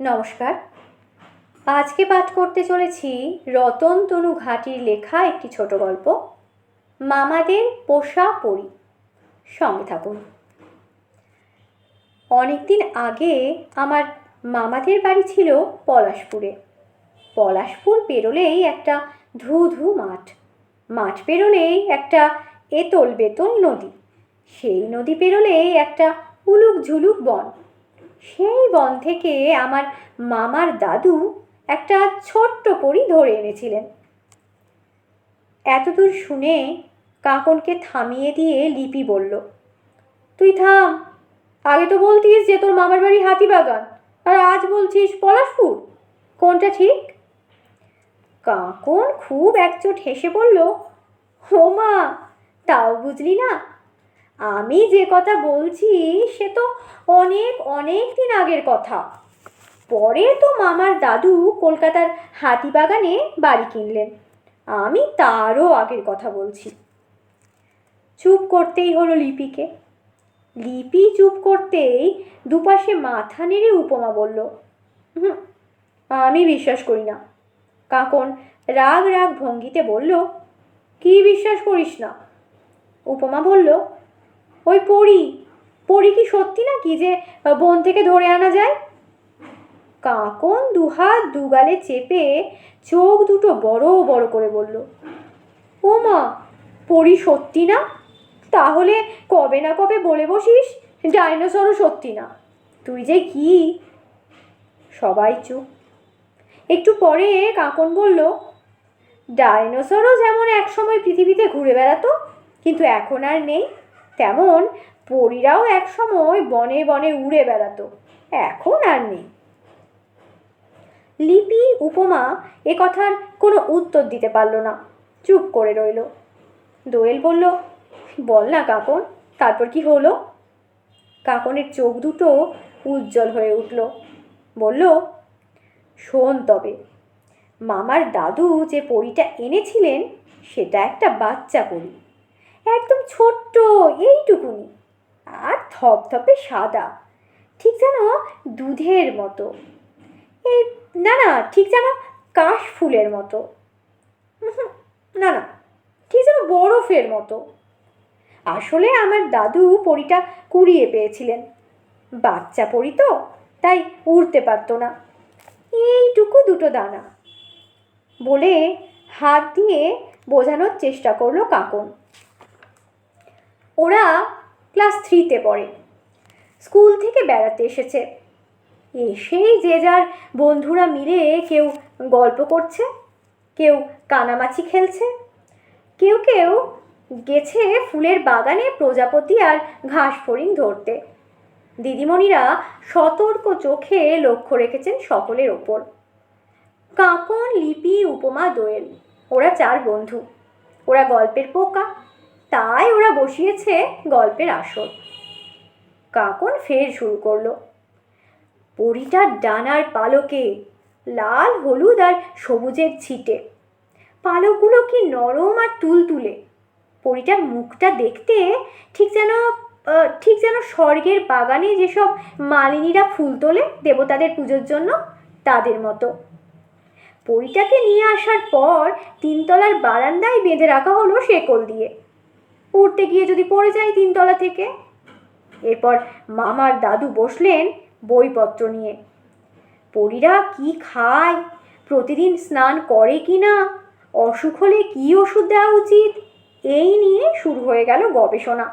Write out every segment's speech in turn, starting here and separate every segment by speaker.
Speaker 1: নমস্কার। আজকে পাঠ করতে চলেছি রতন তনু ঘাটির লেখা একটি ছোট গল্প, মামাদের পোষা পরি। সঙ্গে থাকুন। অনেকদিন আগে আমার মামাদের বাড়ি ছিল পলাশপুরে। পলাশপুর পেরোলেই একটা ধু ধু মাঠ। মাঠ পেরোলেই একটা এতল বেতল নদী। সেই নদী পেরোলেই একটা উলুক ঝুলুক বন। সেই বন থেকে আমার মামার দাদু একটা ছোট্ট পরি ধরে এনেছিলেন। এতদূর শুনে কাকনকে থামিয়ে দিয়ে লিপি বলল, তুই থাম, আগে তো বলতিস যে তোর মামার বাড়ি হাতিবাগান, আর আজ বলছিস পলাশপুর, কোনটা ঠিক? কাকন খুব একচোট হেসে বলল, ও মা, তাও বুঝলি না আমি যে কথা বলছি, সে তো অনেক অনেক দিন আগের কথা। পরে তো মামার দাদু কলকাতার হাতিবাগানে বাড়ি কিনলেন। আমি তারও আগের কথা বলছি। চুপ করতেই হলো লিপিকে। লিপি চুপ করতেই দুপাশে মাথা নেড়ে উপমা বলল, হুম, আমি বিশ্বাস করি না। কাকন রাগ রাগ ভঙ্গিতে বলল, কি বিশ্বাস করিস না? উপমা বলল ওই পড়ি পড়ি কি সত্যি নাকি যে বন থেকে ধরে আনা যায়? কাকন দুহাত দুগালে চেপে চোখ দুটো বড় বড় করে বলল, ও মা পড়ি সত্যি না? তাহলে কবে না কবে বলে বসিস? ডাইনোসরও সত্যি না। তুই যে কি? সবাই চুপ। একটু পরে কাকন বলল, ডাইনোসরও যেমন একসময় পৃথিবীতে ঘুরে বেড়াতো, কিন্তু এখন আর নেই। তেমন পরীরাও একসময় বনে বনে উড়ে বেড়াতো। এখন আর নেই। লিপি, উপমা এ কথার কোনো উত্তর দিতে পারল না। চুপ করে রইল। দোয়েল বলল, বল না কাকন, তারপর কি হলো? কাকনের চোখ দুটো উজ্জ্বল হয়ে উঠল। বলল, শোন তবে, মামার দাদু যে পরীটা এনেছিলেন, সেটা একটা বাচ্চা পরী। একদম ছোট্ট, এইটুকুনি। আর থপথপে সাদা, ঠিক যেন দুধের মতো। এই, না না, ঠিক যেন কাশ ফুলের মতো। না না, ঠিক যেন বরফের মতো। আসলে আমার দাদু পরিটা কুড়িয়ে পেয়েছিলেন। বাচ্চা পরি তো, তাই উড়তে পারতো না। এইটুকু দুটো দানা। বলে হাত দিয়ে বোঝানোর চেষ্টা করল কাকন। ওরা ক্লাস থ্রিতে পড়ে। স্কুল থেকে বেড়াতে এসেছে। এসেই যে যার বন্ধুরা মিলে কেউ গল্প করছে, কেউ কানামাছি খেলছে, কেউ কেউ গেছে ফুলের বাগানে প্রজাপতি আর ঘাস ফড়িং ধরতে। দিদিমণিরা সতর্ক চোখে লক্ষ্য রেখেছেন সকলের ওপর। কাকন, লিপি, উপমা, দোয়েল, ওরা চার বন্ধু। ওরা গল্পের পোকা, তাই ওরা বসিয়েছে গল্পের আসর। কাকন ফের শুরু করল। পরিটার ডানার পালকে, লাল, হলুদ আর সবুজের ছিটে। পালকগুলো কি নরম আর তুলতুলে। পরিটার মুখটা দেখতে ঠিক যেন ঠিক যেন স্বর্গের বাগানে যেসব মালিনীরা ফুল তোলে দেবতাদের পুজোর জন্য, তাদের মতো। পরিটাকে নিয়ে আসার পর তিনতলার বারান্দায় বেঁধে রাখা হলো শেকল দিয়ে। উঠতে গিয়ে যদি পড়ে যায় তিনতলা থেকে। এরপর মামার দাদু বসলেন বইপত্র নিয়ে। পরীরা কি খায়? প্রতিদিন স্নান করে কি না? অসুখ হলে কী ওষুধ দেওয়া উচিত? এই নিয়ে শুরু হয়ে গেল গবেষণা।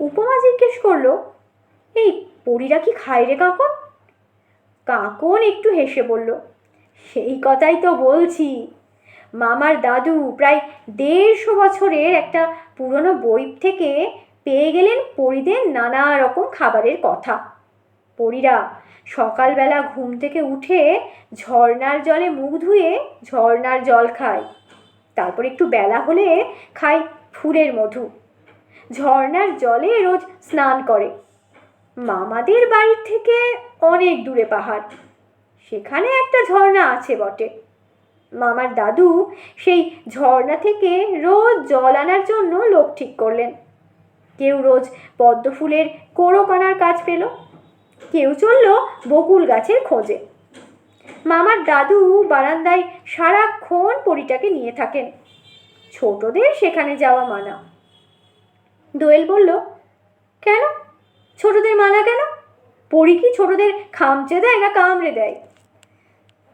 Speaker 1: উপমা জিজ্ঞেস করল, এই পরীরা কি খায় রে কাকন? কাকন একটু হেসে বলল, সেই কথাই তো বলছি। মামার দাদু প্রায় দেড়শো বছরের একটা পুরনো বই থেকে পেয়ে গেলেন পরিদের নানা রকম খাবারের কথা। পরীরা সকালবেলা ঘুম থেকে উঠে ঝর্নার জলে মুখ ধুয়ে ঝর্নার জল খায়। তারপর একটু বেলা হলে খায় ফুলের মধু। ঝর্নার জলে রোজ স্নান করে। মামাদের বাড়ির থেকে অনেক দূরে পাহাড়। সেখানে একটা ঝর্ণা আছে বটে। মামার দাদু সেই ঝর্ণা থেকে রোজ জল আনার জন্য লোক ঠিক করলেন। কেউ রোজ পদ্ম ফুলের কোড়ো কানার কাজ পেল, কেউ চলল বকুল গাছের খোঁজে। মামার দাদু বারান্দায় সারাক্ষণ পরিটাকে নিয়ে থাকেন, ছোটদের সেখানে যাওয়া মানা। দোয়েল বলল, কেন? ছোটদের মানা কেন? পরি কি ছোটদের খামচে দেয় না কামড়ে দেয়?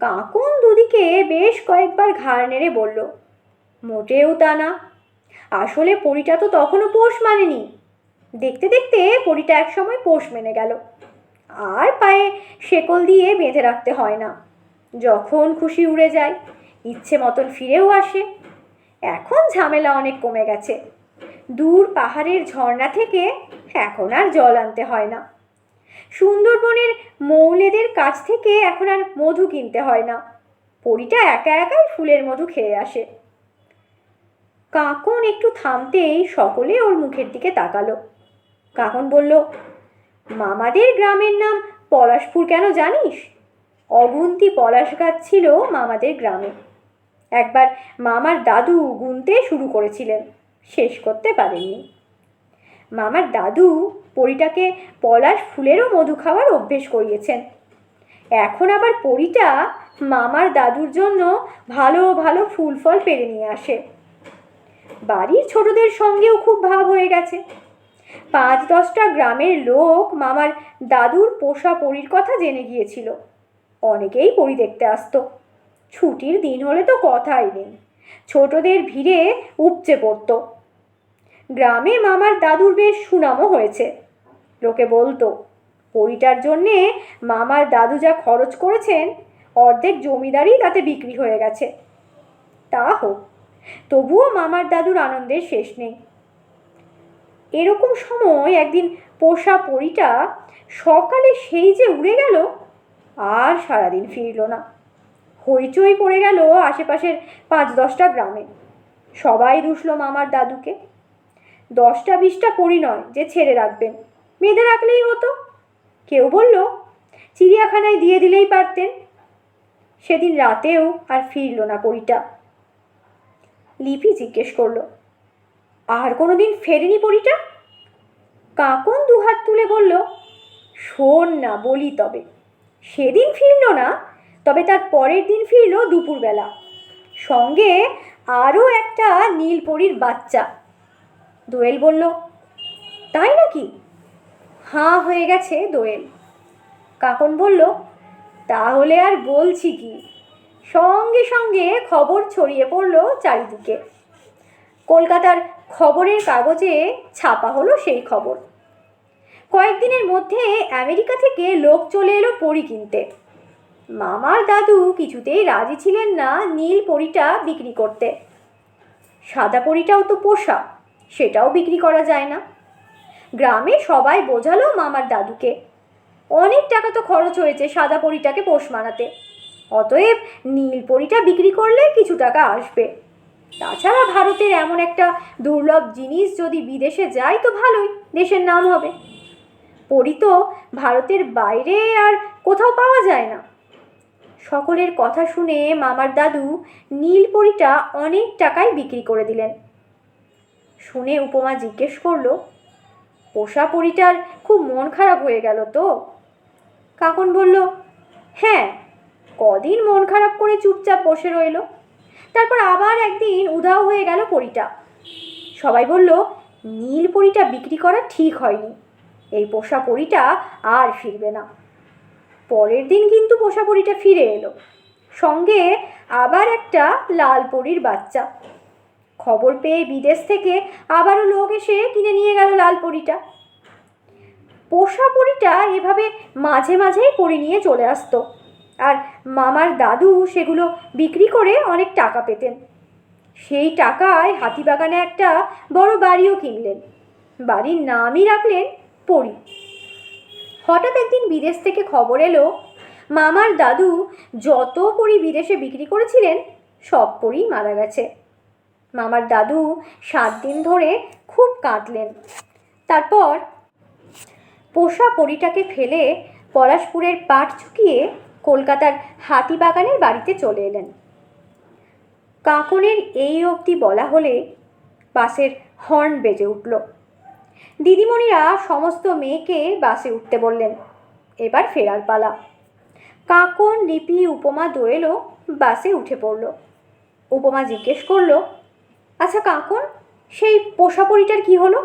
Speaker 1: কাকুন দুদিকে বেশ কয়েকবার ঘাড় নেড়ে বলল, মোটেও তা না। আসলে পরিটা তো তখনও পোষ মানেনি। দেখতে দেখতে পরিটা একসময় পোষ মেনে গেল। আর পায়ে শেকল দিয়ে বেঁধে রাখতে হয় না। যখন খুশি উড়ে যায়, ইচ্ছে মতন ফিরেও আসে। এখন ঝামেলা অনেক কমে গেছে। দূর পাহাড়ের ঝর্ণা থেকে এখন আর জল আনতে হয় না। সুন্দরবনের মৌলেদের কাছ থেকে এখন আর মধু কিনতে হয় না। পরিটা একা একাই ফুলের মধু খেয়ে আসে। কাকন একটু থামতেই সকলে ওর মুখের দিকে তাকালো। কাকন বলল, মামাদের গ্রামের নাম পলাশপুর কেন জানিস? অগুন্তি পলাশ গাছ ছিল মামাদের গ্রামে। একবার মামার দাদু গুনতে শুরু করেছিলেন, শেষ করতে পারেননি। মামার দাদু পরিটাকে পলাশ ফুলেরও মধু খাওয়ার অভ্যেস করিয়েছেন। এখন আবার পরিটা মামার দাদুর জন্য ভালো ভালো ফুল, ফল পেরে নিয়ে আসে। বাড়ির ছোটদের সঙ্গেও খুব ভাব হয়ে গেছে। পাঁচ, দশটা গ্রামের লোক মামার দাদুর পোষা পরীর কথা জেনে গিয়েছিল। অনেকেই পরি দেখতে আসতো। ছুটির দিন হলে তো কথাই নেই। ছোটদের ভিড়ে উপচে পড়তো। গ্রামে মামার দাদুর বেশ সুনামও হয়েছে। লোকে বলতো, পরিটার জন্যে মামার দাদু যা খরচ করেছেন, অর্ধেক জমিদারই তাতে বিক্রি হয়ে গেছে। তা হোক, তবুও মামার দাদুর আনন্দের শেষ নেই। এরকম সময় একদিন পোষা পরিটা সকালে সেই যে উড়ে গেল, আর সারাদিন ফিরল না। হইচই পড়ে গেল আশেপাশের পাঁচ দশটা গ্রামে। সবাই দুষল মামার দাদুকে। দশটা বিশটা পরি নয় যে ছেড়ে রাখবেন। বেঁধে রাখলেই হতো। কেউ বলল, চিড়িয়াখানায় দিয়ে দিলেই পারতেন। সেদিন রাতেও আর ফিরল না পরিটা। লিপি জিজ্ঞেস করল, আর কোনো দিন ফেরেনি পরিটা? কাকন দুহাত তুলে বলল, শোন না, বলি তবে। সেদিন ফিরল না, তবে তার পরের দিন ফিরল দুপুরবেলা। সঙ্গে আরও একটা নীলপরির বাচ্চা। দোয়েল বলল, তাই নাকি? হাঁ, হয়ে গেছে দোয়েল। কাকন বলল, তাহলে আর বলছি কি? সঙ্গে সঙ্গে খবর ছড়িয়ে পড়ল চারিদিকে। কলকাতার খবরের কাগজে ছাপা হলো সেই খবর। কয়েকদিনের মধ্যে আমেরিকা থেকে লোক চলে এলো পরি কিনতে। মামার দাদু কিছুতেই রাজি ছিলেন না নীল পরিটা বিক্রি করতে। সাদা পরিটাও তো পোষা সেটাও বিক্রি করা যায় না। গ্রামে সবাই বোঝালো মামার দাদুকে। অনেক টাকা তো খরচ হয়েছে সাদা পরিটাকে পোষ মানাতে। অতএব নীল পরিটা বিক্রি করলে কিছু টাকা আসবে। তাছাড়া ভারতের এমন একটা দুর্লভ জিনিস যদি বিদেশে যায় তো ভালোই, দেশের নাম হবে। পরি তো ভারতের বাইরে আর কোথাও পাওয়া যায় না। সকলের কথা শুনে মামার দাদু নীল পরিটা অনেক টাকায় বিক্রি করে দিলেন। শুনে উপমা জিজ্ঞেস করল, পোষা পরিটার খুব মন খারাপ হয়ে গেল তো? কাকন বলল হ্যাঁ কদিন মন খারাপ করে চুপচাপ বসে রইল, তারপর আবার একদিন উধাও হয়ে গেল পরিটা। সবাই বলল, নীল পরিটা বিক্রি করা ঠিক হয়নি, এই পোষা পরিটা আর ফিরবে না। পরের দিন কিন্তু পোষা পরিটা ফিরে এলো, সঙ্গে আবার একটা লাল পরির বাচ্চা। খবর পেয়ে বিদেশ থেকে আবারও লোক এসে কিনে নিয়ে গেল লাল পরিটা। পোষা পরিটা এভাবে মাঝে মাঝেই পরি নিয়ে চলে আসতো। আর মামার দাদু সেগুলো বিক্রি করে অনেক টাকা পেতেন। সেই টাকায় হাতিবাগানে একটা বড় বাড়িও কিনলেন। বাড়ির নামই রাখলেন পরি। হঠাৎ একদিন বিদেশ থেকে খবর এলো, মামার দাদু যত পরি বিদেশে বিক্রি করেছিলেন, সব পরি মারা গেছে। মামার দাদু সাত দিন ধরে খুব কাঁদলেন। তারপর পোষা পরিটাকে ফেলে পলাশপুরের পাট চুকিয়ে কলকাতার হাতিবাগানের বাড়িতে চলে এলেন। কাকনের এই অবধি বলা হলে বাসের হর্ন বেজে উঠল। দিদিমণিরা সমস্ত মেয়েকে বাসে উঠতে বললেন, এবার ফেরার পালা। কাকন লিপি উপমা দোয়েলও বাসে উঠে পড়ল। উপমা জিজ্ঞেস করল আচ্ছা কাকন, সেই পোষা পরিটার কি হলো?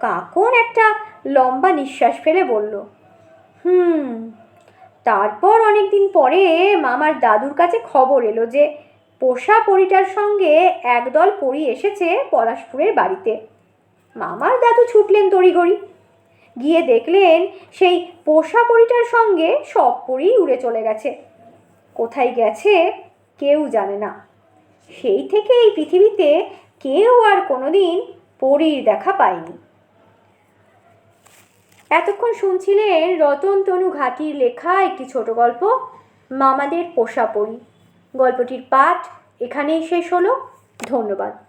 Speaker 1: কাকন একটা লম্বা নিঃশ্বাস ফেলে বলল, হুম, তারপর অনেক দিন পরে মামার দাদুর কাছে খবর এলো যে পোষা পরিটার সঙ্গে একদল পরি এসেছে পলাশপুরের বাড়িতে। মামার দাদু ছুটলেন তড়িঘড়ি। গিয়ে দেখলেন সেই পোষা পরিটার সঙ্গে সব পরি উড়ে চলে গেছে। কোথায় গেছে কেউ জানে না। সেই থেকে এই পৃথিবীতে কেউ আর কোনোদিন পরীর দেখা পায়নি। এতক্ষণ শুনছিলেন রতন তনু ঘাটির লেখা একটি ছোট গল্প, মামাদের পোষা পড়ি গল্পটির পাঠ এখানেই শেষ হলো। ধন্যবাদ।